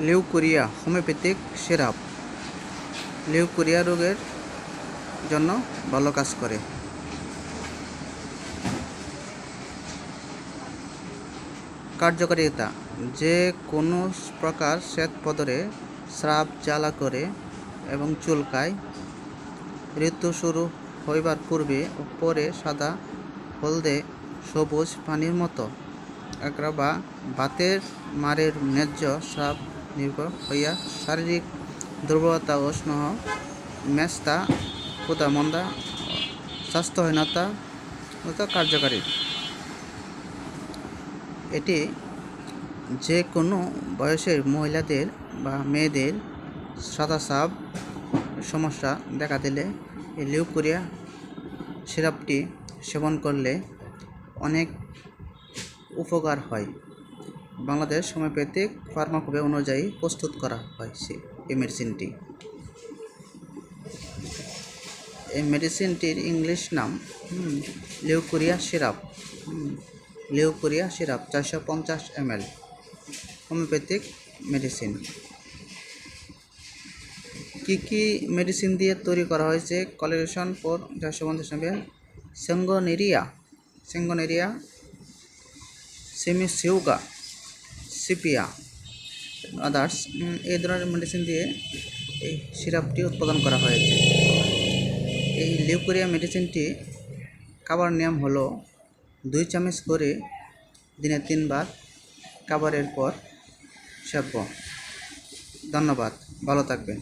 Leucorrhoea homeopathic syrup. Leucorrhoea রোগের জন্য ভালো কাজ করে। কার্যকারিতা, যে কোনো প্রকার শ্বেত পদরে স্রাব, জ্বালা করে এবং চুলকায়। ঋতু শুরু হইবার পূর্বে ও পরে সাদা হলদে সবুজ পানির মতো একরা বা বাতের মারের ন্যায্য স্রাব নির্ভর হইয়া শারীরিক দুর্বলতা ও স্নেহ, মেস্তা ক্ষুদা মন্দা, স্বাস্থ্যহীনতা কার্যকারী। এটি যে কোনো বয়সের মহিলাদের বা মেয়েদের সাদা সাপ সমস্যা দেখা দিলে এই লিউকোরিয়া সিরাপটি সেবন করলে অনেক উপকার হয়। বাংলাদেশ হোমিওপ্যাথিক ফার্মাকোপে অনুযায়ী প্রস্তুত করা হয় এই মেডিসিনটি এই মেডিসিনটির ইংলিশ নাম লিউকোরিয়া সিরাপ লিউকোরিয়া সিরাপ চারশো পঞ্চাশ এম এল হোমিওপ্যাথিক মেডিসিন কি কি মেডিসিন দিয়ে তৈরি করা হয়েছে? কলেরেশন ফর চারশো পঞ্চাশ এম এল সেঙ্গনেরিয়া সেঙ্গনেরিয়া সেমিসিউগা সিপিয়া আদার্স এই ধরনের মেডিসিন দিয়ে এই সিরাপটি উৎপাদন করা হয়েছে। এই লিউকোরিয়া মেডিসিনটি খাবার নিয়ম হলো দুই চামচ করে দিনে তিনবার খাবারের পর সেব্য ধন্যবাদ, ভালো থাকবেন।